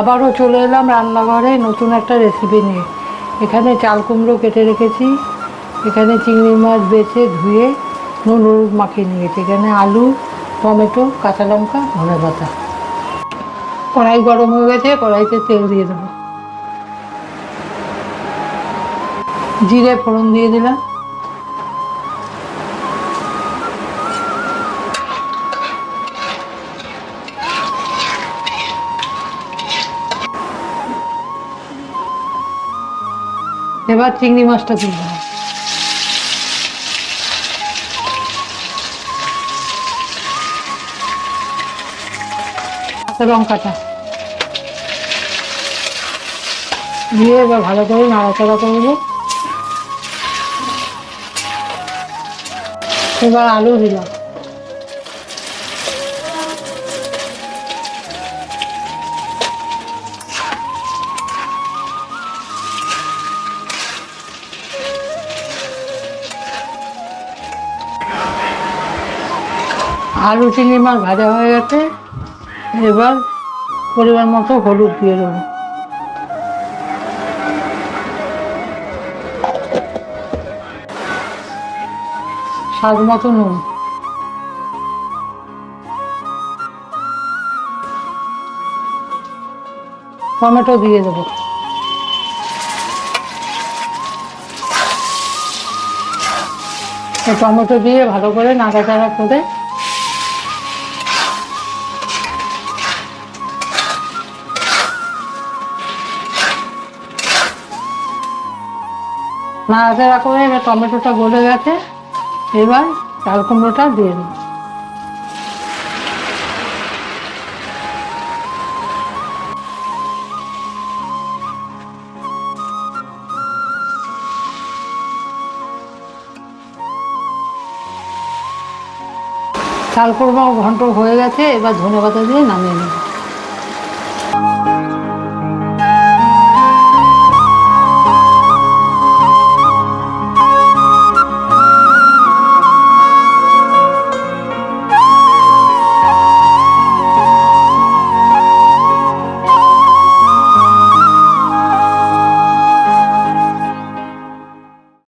আবারও চলে এলাম রান্নাঘরে নতুন একটা রেসিপি নিয়ে। এখানে চাল কুমড়ো কেটে রেখেছি। এখানে চিংড়ি মাছ বেছে ধুয়ে নুন হলুদ মাখিয়ে নিয়েছি। এখানে আলু, টমেটো, কাঁচা লঙ্কা, ধনে পাতা। কড়াই গরম হয়ে গেছে, কড়াইতে তেল দিয়ে দেবো। জিরে ফোড়ন দিয়ে দিলাম। এবার চিংড়ি মাছটা তুলব লঙ্কাটা। দিয়ে এবার ভালো করে নাড়াচাড়া করব এবার আলু দিলাম। আলু চিংড়ি মাছ ভাজা হয়ে গেছে। এবার পরিমাণ মতো হলুদ দিয়ে দেবো। স্বাদ মতো নুন। টমেটো দিয়ে দেবো। টমেটো দিয়ে ভালো করে নাড়াচাড়া করে নাড়াচাড়া করে এবার টমেটোটা গলে গেছে, এবার চাল কুমড়োটা দিয়ে দিই। চাল কুমড়ো ঘন্ট হয়ে গেছে, এবার ধনে পাতা দিয়ে নামিয়ে নেব।